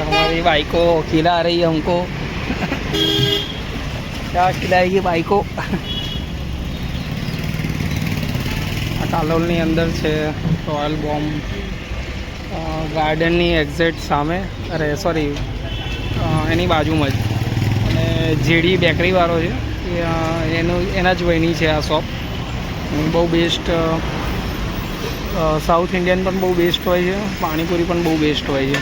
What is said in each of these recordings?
हमारी बाइको खिला रही है हमको क्या खिलाएगी बाइको આ કાલોલની અંદર છે રોયલ બોમ્બ ગાર્ડનની એક્ઝેક્ટ સામે અરે સોરી એની બાજુમાં જ અને જેડી બેકરીવાળો છે એ, અ, એનું એના જ વહીની છે આ શોપ બહુ બેસ્ટ સાઉથ ઇન્ડિયન પણ બહુ બેસ્ટ હોય છે પાણીપુરી પણ બહુ બેસ્ટ હોય છે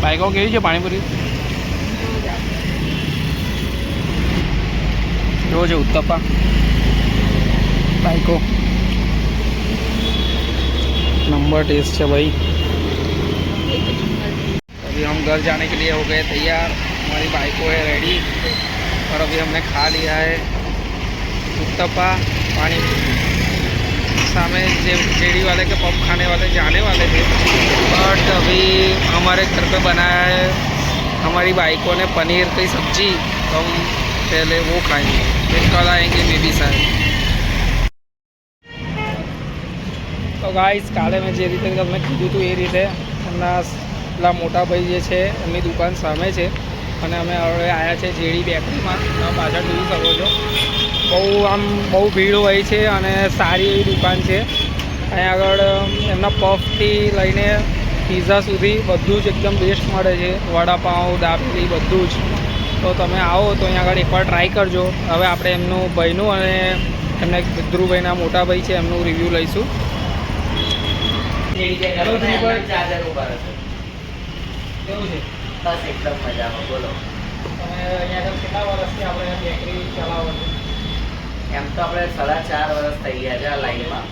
બાઈકો કેવી છે પાણીપુરી કેવો છે ઉત્તપા बाइको नंबर टेस्ट है भाई अभी हम घर जाने के लिए हो गए तैयार हमारी बाइको है रेडी और अभी हमने खा लिया है उत्तपा पानी सामने जे जेडी वाले के पब खाने वाले जाने वाले थे बट अभी हमारे घर पे बनाया है हमारी बाइकों ने पनीर की सब्जी तो हम पहले वो खाएंगे फिर कल आएंगे मे बी शायद તો ગાઈસ કાલે મેં જે રીતે તમને કીધું હતું એ રીતે એમના પેલા મોટા ભાઈ જે છે એમની દુકાન સામે છે અને અમે હવે આવ્યા છે જેડી બેકરીમાં તમે પાછળ જોઈ શકો છો બહુ આમ બહુ ભીડ હોય છે અને સારી એવી દુકાન છે. અહીંયા આગળ એમના પફથી લઈને પીઝા સુધી બધું જ એકદમ બેસ્ટ મળે છે. વડાપાઉં દાબેલી બધું જ. તો તમે આવો તો અહીંયા આગળ એકવાર ટ્રાય કરજો. હવે આપણે એમનું ભાઈનું અને એમને ધ્રુવભાઈના મોટા ભાઈ છે એમનું રિવ્યૂ લઈશું. હેલો ધ્રુવભાઈ ચાર્જર ઉપર હશે? કેવું છે? બસ એકદમ મજામાં બોલો. તમે અહીંયા કેટલા વર્ષથી આપણે બેકરી ચલાવો છો? એમ તો આપણે સાડા ચાર વર્ષ થઈ ગયા છે આ લાઈનમાં.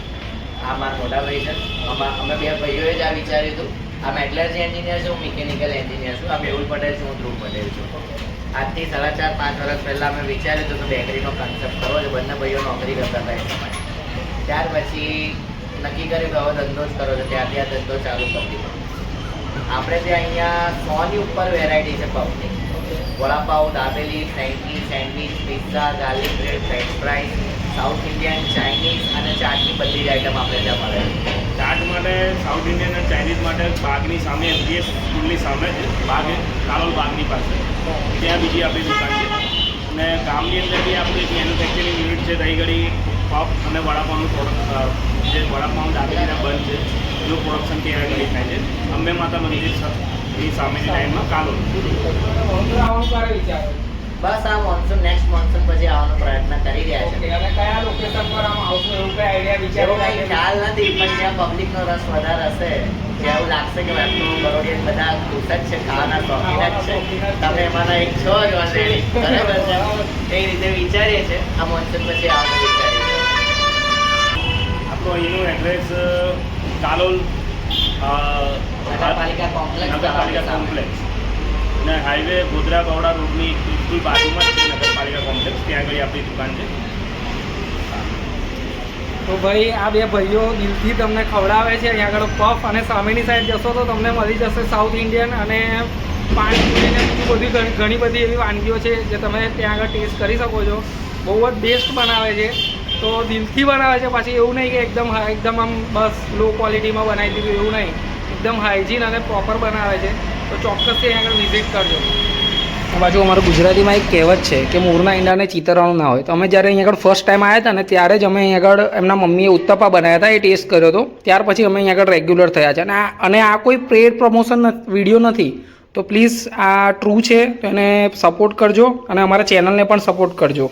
આ મારા મોટા ભાઈ છે. આમાં અમે બે ભાઈઓએ જ આ વિચાર્યું હતું. આ મેટલર્જી એન્જિનિયર છું, મિકેનિકલ એન્જિનિયર છું. આ મેહુલ પટેલ છું, હું ધ્રુવ પટેલ છું. આજથી સાડા ચાર, પાંચ વર્ષ પહેલાં અમે વિચાર્યું હતું કે બેકરીનો કન્સેપ્ટ કરવો છે બંને ભાઈઓ નોકરી કરતા હતા ત્યાર પછી નક્કી કર્યું કે હવે ધંધો જ કરો છો ત્યારથી આ ધંધો ચાલુ કરી દીધો. આપણે ત્યાં અહીંયા સોની ઉપર વેરાયટી છે પબની vada pav dabeli frankie sandwich, pizza, garlic bread, french fries, south Indian, Chinese અને ચાટની બધી જ આઈટમ આપણે ત્યાં મળે ચાટ માટે સાઉથ ઇન્ડિયન અને ચાઇનીઝ માટે બાગની સામે એમજીએસ સ્કૂલની સામે જ બાગ કાલોલ બાગની પાસે. ત્યાં બીજી આપણી દુકાન છે. અને ગામની અંદર બી આપણું એક મેન્યુફેક્ચરિંગ યુનિટ છે દહીં ઘડી પફ અને વડાપાઉંનું પ્રોડક્ટ જે વડાપાઉં, દાબેલીના બંધ છે, એનું પ્રોડક્શન ત્યાં ઘડી થાય છે. અંબે માતા મંદિર ની સામેની લાઈનમાં કાલોલ બસ આ મોન્સૂન નેક્સ્ટ મોન્સૂન પછી આવવાનો પ્રયત્ન કરી રહ્યા છે. અને કયા લોકેશન પર આમ આવશું એવું કઈ આઈડિયા વિચારો કઈ ખ્યાલ નથી પણ જ્યાં પબ્લિકનો રસ વધારે હશે જ્યાં એવું લાગશે કે વાતનું બરોડિયન બધા ખુશ જ છે ખાવાના શોખીન જ છે. તમે એમાંના એક છો જ ઓલરેડી બરાબર છે? એ રીતે વિચારીએ છીએ. આ મોન્સૂન પછી આવવાનું વિચારીએ છીએ આપણું અહીંનું એડ્રેસ કાલોલ નગરપાલિકા કોમ્પ્લેક્સ નગરપાલિકા કોમ્પ્લેક્સ. અને હાઈવે ગોધરા બવડા રોડની બિલકુલ બાજુમાં છે નગરપાલિકા કોમ્પ્લેક્સ. ત્યાં આગળ આપણી દુકાન છે. તો ભાઈ આ બે ભાઈઓ દિલથી તમને ખવડાવે છે. અહીંયા આગળ પફ અને સામેની સાઈડ જશો તો તમને મળી જશે સાઉથ ઇન્ડિયન અને પાણીપુરી ને બીજી બધી ઘણી- બધી એવી વાનગીઓ છે જે તમે ત્યાં આગળ ટેસ્ટ કરી શકો છો. બહુ જ બેસ્ટ બનાવે છે. તો દિલથી બનાવે છે. પાછી એવું નહીં કે એકદમ હા- એકદમ આમ બસ લો ક્વોલિટીમાં બનાવી દીધું એવું નહીં. એકદમ હાઇજીન અને પ્રોપર બનાવે છે. તો ચોક્કસથી અહીંયા આગળ વિઝિટ કરજો. પાછું અમારું ગુજરાતીમાં એક કહેવત છે કે મોરના ઈંડાને ચિતરવાનું ના હોય. તો અમે જ્યારે અહીંયા આગળ ફર્સ્ટ ટાઈમ આવ્યા હતા ને, ત્યારે જ અમે અહીંયા આગળ એમના મમ્મીએ ઉત્તપા બનાવ્યા હતા, એ ટેસ્ટ કર્યો હતો. ત્યાર પછી અમે અહીંયા આગળ રેગ્યુલર થયા છે. અને આ અને આ કોઈ પેડ પ્રમોશન વીડિયો નથી. તો પ્લીઝ આ ટ્રુ છે એને સપોર્ટ કરજો અને અમારા ચેનલને પણ સપોર્ટ કરજો.